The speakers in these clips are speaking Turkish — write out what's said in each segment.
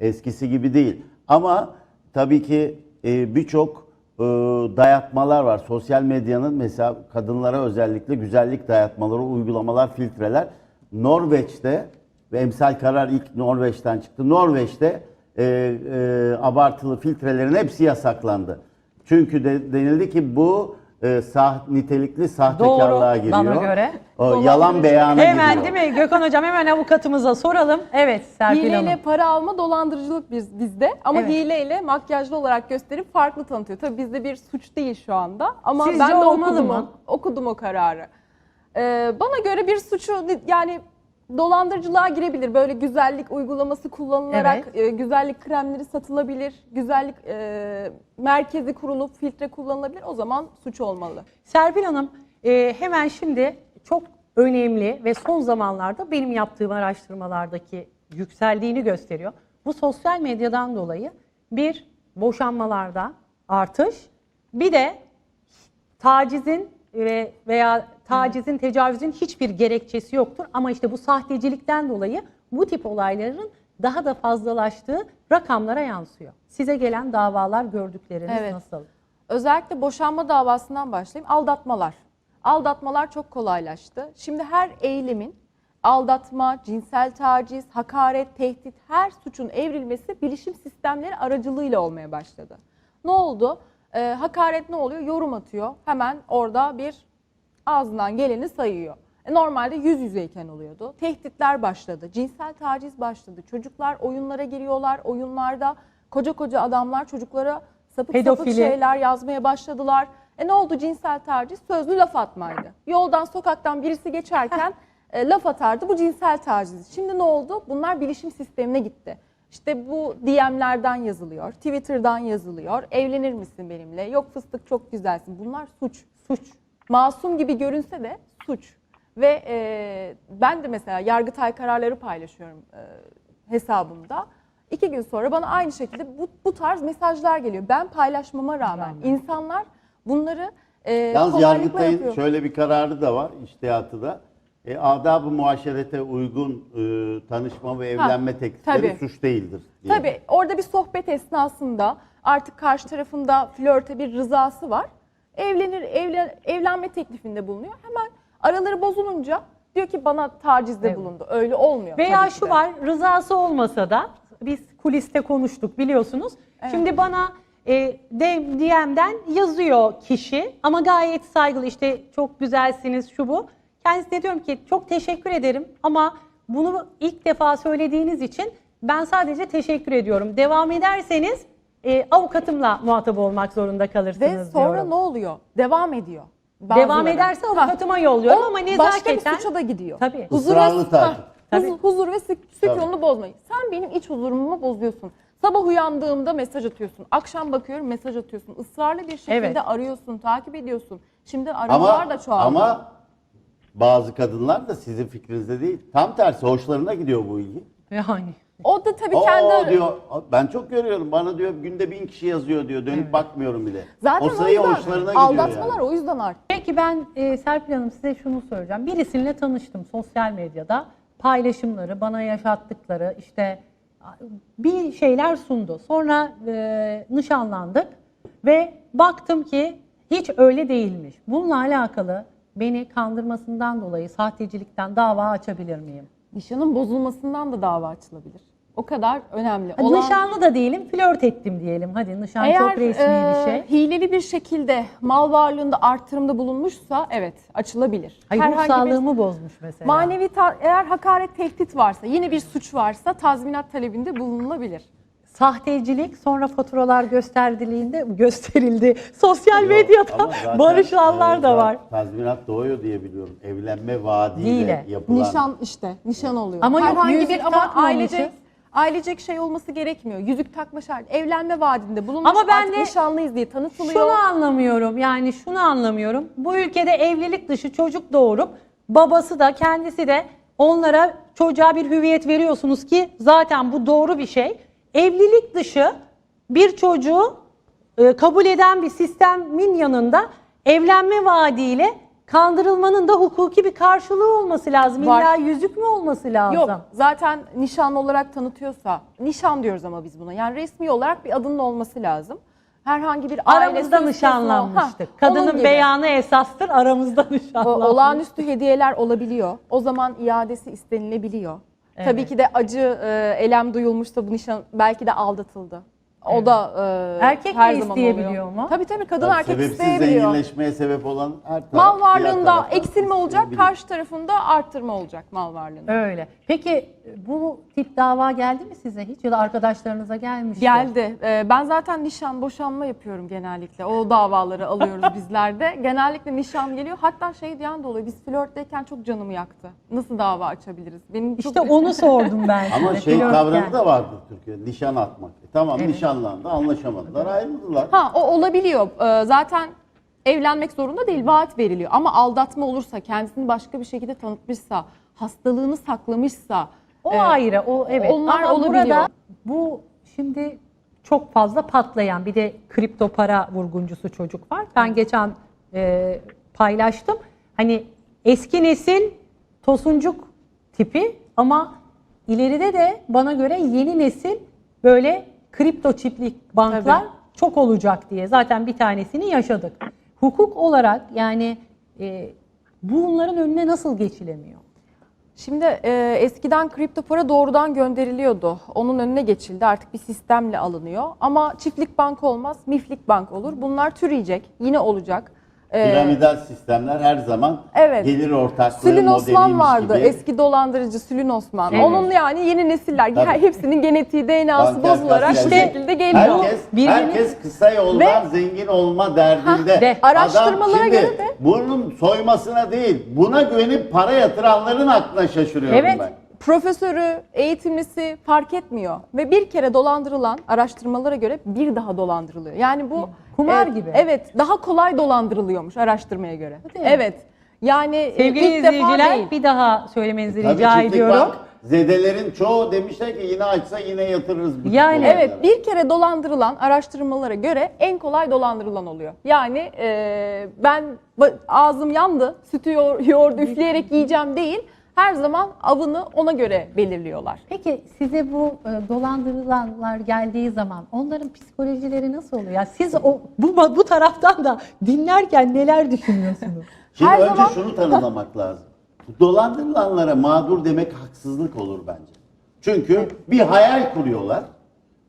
Eskisi gibi değil. Ama tabii ki e, birçok e, dayatmalar var. Sosyal medyanın mesela kadınlara özellikle güzellik dayatmaları, uygulamalar, filtreler. Norveç'te ve emsal karar ilk Norveç'ten çıktı. Norveç'te e, e, abartılı filtrelerin hepsi yasaklandı. Çünkü de, denildi ki bu e, sah, nitelikli sahtekarlığa Doğru, giriyor. bana göre. O, yalan beyana Hemen giriyor. değil mi Gökhan Hocam hemen avukatımıza soralım. Evet Serpil Hileyle Hanım. para alma dolandırıcılık biz, bizde ama Evet. hileyle makyajlı olarak gösterip farklı tanıtıyor. Tabii bizde bir suç değil şu anda ama Sizce ben de olmalı okudum, mı? O, okudum o kararı. Ee, bana göre bir suçu yani dolandırıcılığa girebilir. Böyle güzellik uygulaması kullanılarak Evet. e, güzellik kremleri satılabilir. Güzellik e, merkezi kurulup filtre kullanılabilir. O zaman suç olmalı. Serpil Hanım e, hemen şimdi çok önemli ve son zamanlarda benim yaptığım araştırmalardaki yükseldiğini gösteriyor. Bu sosyal medyadan dolayı bir boşanmalarda artış bir de tacizin ve veya tacizin, tecavüzün hiçbir gerekçesi yoktur. Ama işte bu sahtecilikten dolayı bu tip olayların daha da fazlalaştığı rakamlara yansıyor. Size gelen davalar gördükleriniz Evet. nasıl? Özellikle boşanma davasından başlayayım. Aldatmalar. Aldatmalar çok kolaylaştı. Şimdi her eylemin aldatma, cinsel taciz, hakaret, tehdit her suçun evrilmesi bilişim sistemleri aracılığıyla olmaya başladı. Ne oldu? Ee, hakaret ne oluyor? Yorum atıyor. Hemen orada bir ağzından geleni sayıyor. E, normalde yüz yüzeyken oluyordu. Tehditler başladı. Cinsel taciz başladı. Çocuklar oyunlara giriyorlar. Oyunlarda koca koca adamlar çocuklara sapık sapık Pedofili. şeyler yazmaya başladılar. E ne oldu cinsel taciz? Sözlü laf atmaydı. Yoldan sokaktan birisi geçerken e, laf atardı. Bu cinsel taciz. Şimdi ne oldu? Bunlar bilişim sistemine gitti. İşte bu DM'lerden yazılıyor, Twitter'dan yazılıyor. Evlenir misin benimle? Yok fıstık çok güzelsin. Bunlar suç. Suç. Masum gibi görünse de suç. Ve e, ben de mesela Yargıtay kararları paylaşıyorum e, hesabımda. İki gün sonra bana aynı şekilde bu, bu tarz mesajlar geliyor. Ben paylaşmama rağmen Rağmen. insanlar bunları e, Yalnız Yargıtay'ın yapıyor. şöyle bir kararı da var iştihatı da. E, adab-ı muaşerete uygun e, tanışma ve evlenme teklifleri tabii. suç değildir. diye. Tabii orada bir sohbet esnasında artık karşı tarafında flörte bir rızası var. Evlenir, evlen, evlenme teklifinde bulunuyor. Hemen araları bozulunca diyor ki bana tacizde Evet. bulundu. Öyle olmuyor. Veya tabii ki şu de. var rızası olmasa da biz kuliste konuştuk biliyorsunuz. Şimdi bana e, de- DM'den yazıyor kişi ama gayet saygılı işte çok güzelsiniz şu bu. Kendisine diyorum ki çok teşekkür ederim ama bunu ilk defa söylediğiniz için ben sadece teşekkür ediyorum. Devam ederseniz e, avukatımla muhatap olmak zorunda kalırsınız Ve sonra diyorum. ne oluyor? Devam ediyor. Devam Bazıları. ederse Ha, avukatıma yolluyorum o ama Başka nezaketen... bir suça da gidiyor. Tabii. Huzur Israrlı ve, takip. Ha, Tabii. huzur, huzur ve sük- sükununu bozmayın. Sen benim iç huzurumu bozuyorsun. Sabah uyandığımda mesaj atıyorsun. Akşam bakıyorum mesaj atıyorsun. Israrlı bir şekilde Evet. arıyorsun, takip ediyorsun. Şimdi aramalar Ama, da çoğaldı. ama bazı kadınlar da sizin fikrinizde değil. Tam tersi hoşlarına gidiyor bu ilgi. Yani. o da tabii Oo kendi diyor ben çok görüyorum bana diyor günde bin kişi yazıyor diyor dönüp bakmıyorum bile. Zaten o sayı yüzden hoşlarına gidiyor aldatmalar yani. o yüzden arttı. Peki ben e, Serpil Hanım size şunu söyleyeceğim. Birisiyle tanıştım sosyal medyada. Paylaşımları, bana yaşattıkları işte bir şeyler sundu. Sonra e, nişanlandık ve baktım ki hiç öyle değilmiş. Bununla alakalı beni kandırmasından dolayı sahtecilikten dava açabilir miyim? Nişanın bozulmasından da dava açılabilir. O kadar önemli. Hadi Olan- Nişanlı da değilim, flört ettim diyelim. Hadi nişan Eğer çok resmi e, bir şey. hileli bir şekilde mal varlığında artırımda bulunmuşsa evet açılabilir. Hayır Herhangi bir sağlığımı bozmuş mesela. manevi ta- eğer hakaret tehdit varsa yine bir suç varsa tazminat talebinde bulunulabilir. Sahtecilik sonra faturalar gösterdiğinde gösterildi. Sosyal Yok, medyada ama zaten, barışanlar e, da var. Tazminat doğuyor diye biliyorum. Evlenme vaadiyle Değil. yapılan. Nişan işte nişan oluyor. Ama yok, Herhangi yüzük bir ama takmamışız. ailecek ailecek şey olması gerekmiyor. Yüzük takma şart. Evlenme vaadinde bulunmuş Ama ben artık de nişanlıyız diye tanıtılıyor. Şunu anlamıyorum yani şunu anlamıyorum. Bu ülkede evlilik dışı çocuk doğurup babası da kendisi de onlara çocuğa bir hüviyet veriyorsunuz ki zaten bu doğru bir şey. Evlilik dışı bir çocuğu e, kabul eden bir sistemin yanında evlenme vaadiyle kandırılmanın da hukuki bir karşılığı olması lazım. Var. İlla yüzük mü olması lazım? Yok zaten nişan olarak tanıtıyorsa, nişan diyoruz ama biz buna. Yani resmi olarak bir adının olması lazım. Herhangi bir Aramızda nişanlanmıştık. Ha, Kadının beyanı esastır, aramızda O, nişanlanmıştık. olağanüstü hediyeler olabiliyor. O zaman iadesi istenilebiliyor. Tabii ki de acı, e, elem duyulmuşsa bu nişan belki de aldatıldı. O da e, Erkek her de zaman isteyebiliyor oluyor. mu? Tabii tabii kadın Tabii erkek sebepsiz isteyebiliyor. zenginleşmeye sebep olan her taraf. Mal diğer varlığında taraftan eksilme olacak, karşı tarafında arttırma olacak mal varlığında. Öyle. Peki bu tip dava geldi mi size hiç ya da arkadaşlarınıza gelmiş mi? Geldi. Ee, ben zaten nişan, boşanma yapıyorum genellikle. O davaları alıyoruz bizler de. Genellikle nişan geliyor. Hatta şey diyen de oluyor. Biz flörtteyken çok canımı yaktı. Nasıl dava açabiliriz? Benim çok... İşte onu sordum ben Ama size. şey flört kavramı yani. da vardır Türkiye'de. Nişan atmak. E tamam Evet. nişanlandı, anlaşamadılar, ayrıldılar. Ha o olabiliyor. Ee, zaten evlenmek zorunda değil, vaat veriliyor. Ama aldatma olursa, kendisini başka bir şekilde tanıtmışsa, hastalığını saklamışsa... O e, ayrı, o evet. onlar Ama olabiliyor. burada bu şimdi çok fazla patlayan bir de kripto para vurguncusu çocuk var. Ben geçen e, paylaştım. Hani eski nesil tosuncuk tipi ama ileride de bana göre yeni nesil böyle kripto çiplik banklar Tabii. çok olacak diye. Zaten bir tanesini yaşadık. Hukuk olarak yani e, bunların önüne nasıl geçilemiyor? Şimdi e, eskiden kripto para doğrudan gönderiliyordu. Onun önüne geçildi. Artık bir sistemle alınıyor. Ama çiftlik bank olmaz, miflik bank olur. Bunlar türeyecek. Yine olacak. E, Piramidal sistemler her zaman Evet. gelir ortaklığı Sülün Osman modeliymiş vardı. gibi. Eski dolandırıcı Sülün Osman. Evet. Onun yani yeni nesiller Tabii. hepsinin genetiği, DNA'sı Banker bozularak bu şekilde geliyor. Herkes, Birbirini- herkes kısa yoldan zengin olma derdinde. de. Araştırmalara Adam şimdi göre de- bunun soymasına değil, buna güvenip para yatıranların aklına şaşırıyorum Evet. ben. Profesörü, eğitimlisi fark etmiyor. Ve bir kere dolandırılan araştırmalara göre bir daha dolandırılıyor. Yani bu Kumar e, gibi. Evet, daha kolay dolandırılıyormuş araştırmaya göre. Evet. Yani e, Sevgili ilk defa izleyiciler değil. bir daha söylemenizi Tabii rica çiftlik ediyorum. bank zedelerin çoğu demişler ki yine açsa yine yatırırız. bütün Yani- olaylara. Evet bir kere dolandırılan araştırmalara göre en kolay dolandırılan oluyor. Yani e, ben ba- ağzım yandı sütü yoğur, yoğurdu üfleyerek yiyeceğim değil. Her zaman avını ona göre belirliyorlar. Peki size bu e, dolandırılanlar geldiği zaman onların psikolojileri nasıl oluyor? Ya siz o bu bu taraftan da dinlerken neler düşünüyorsunuz? Şimdi Her önce zaman- şunu tanımlamak lazım. Dolandırılanlara mağdur demek haksızlık olur bence. Çünkü bir hayal kuruyorlar.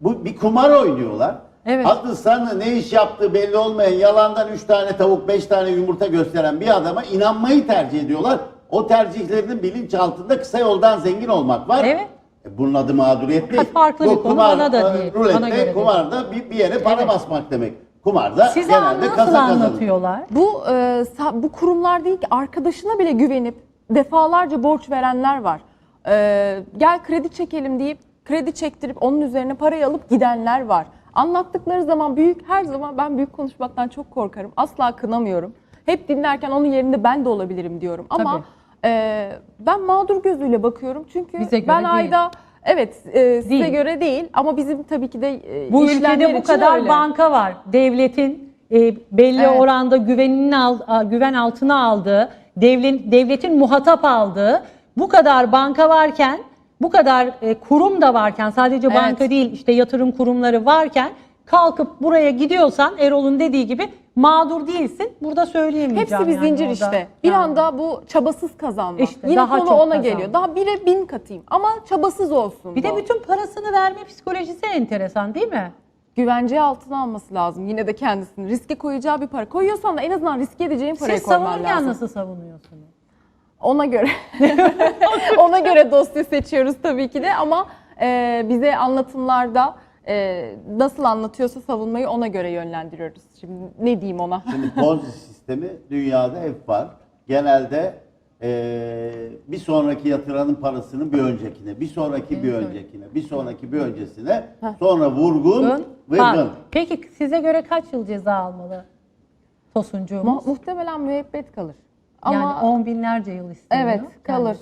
Bu bir kumar oynuyorlar. Evet. Adı sanı ne iş yaptığı belli olmayan yalandan 3 tane tavuk 5 tane yumurta gösteren bir adama inanmayı tercih ediyorlar. O tercihlerinin bilinçaltında kısa yoldan zengin olmak var. Evet. E, Bunun adı mağduriyet değil. farklı bir konu, bana da e, değil, Rulette, bana göre değil. kumarda bir, bir yere para Evet. basmak demek. Kumarda Size genelde nasıl kasa kazanır. anlatıyorlar? Bu e, sa- bu kurumlar değil ki arkadaşına bile güvenip defalarca borç verenler var. E, gel kredi çekelim deyip kredi çektirip onun üzerine parayı alıp gidenler var. Anlattıkları zaman büyük her zaman ben büyük konuşmaktan çok korkarım. Asla kınamıyorum. Hep dinlerken onun yerinde ben de olabilirim diyorum. Ama e, ben mağdur gözüyle bakıyorum. Çünkü Bize göre ben değil. ayda evet e, size Değil. göre değil ama bizim tabii ki de e, Bu işlemler ülkede bu için kadar öyle. banka var. Devletin e, belli Evet. oranda güveninin al- a, güven altına aldığı, devlet, devletin muhatap aldığı bu kadar banka varken, bu kadar e, kurum da varken sadece Evet. banka değil işte yatırım kurumları varken kalkıp buraya gidiyorsan Erol'un dediği gibi mağdur değilsin. Burada söyleyemeyeceğim. Hepsi bir yani zincir orada. işte. Bir Yani. anda bu çabasız kazanma. İşte Yine daha konu ona kazanma. geliyor. Daha bire bin katayım ama çabasız olsun Bir de bu. bütün parasını verme psikolojisi enteresan değil mi? güvenceye altına alması lazım yine de kendisini. Riske koyacağı bir para. Koyuyorsan da en azından riske edeceğin parayı Siz koyman savunurken lazım. nasıl savunuyorsunuz? Ona göre. ona göre dosya seçiyoruz tabii ki de ama e, bize anlatımlarda e, nasıl anlatıyorsa savunmayı ona göre yönlendiriyoruz. Şimdi ne diyeyim ona? Şimdi Ponzi sistemi dünyada hep var. Genelde eee, bir sonraki yatıranın parasını bir öncekine, bir sonraki bir öncekine, bir sonraki bir öncesine, sonra vurgun ve gın. Peki size göre kaç yıl ceza almalı Tosuncuğumuz? Mu- muhtemelen müebbet kalır. Ama yani on binlerce yıl isteniyor. Evet, kalır.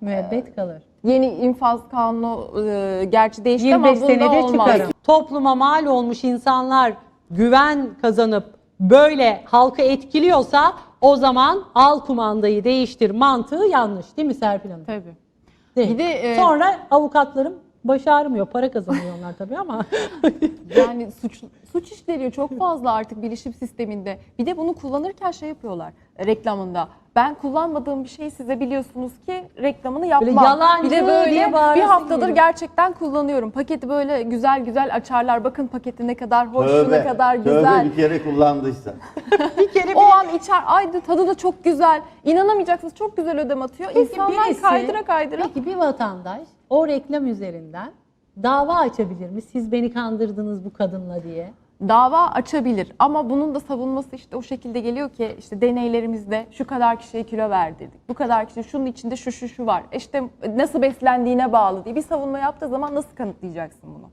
Müebbet kalır. Yeni infaz kanunu e, gerçi değişti ama 25 bunda senede olmaz. çıkarım. Topluma mal olmuş insanlar güven kazanıp böyle halkı etkiliyorsa o zaman al kumandayı değiştir mantığı yanlış değil mi Serpil Hanım? Tabii. Değil. Bir de, e, Sonra avukatlarım başı ağrımıyor. Para kazanıyor onlar tabii ama. Yani suç suç işleniyor çok fazla artık bilişim sisteminde. Bir de bunu kullanırken şey yapıyorlar e, reklamında. Ben kullanmadığım bir şeyi size biliyorsunuz ki reklamını yapmam. yalancı bir de diye böyle bağırasın bir haftadır geliyor. gerçekten kullanıyorum. Paketi böyle güzel güzel açarlar. Bakın paketi ne kadar hoş, şu ne Tövbe, kadar tövbe güzel. bir kere kullandıysa. bir kere O an içer. Ay tadı da çok güzel. İnanamayacaksınız. Çok güzel ödem atıyor. Peki İnsanlar birisi- kaydıra kaydıra. Peki bir vatandaş o reklam üzerinden dava açabilir mi? Siz beni kandırdınız bu kadınla diye. Dava açabilir ama bunun da savunması işte o şekilde geliyor ki işte deneylerimizde şu kadar kişiye kilo verdirdik. Bu kadar kişi şunun içinde şu şu şu var. İşte nasıl beslendiğine bağlı diye bir savunma yaptığı zaman nasıl kanıtlayacaksın bunu?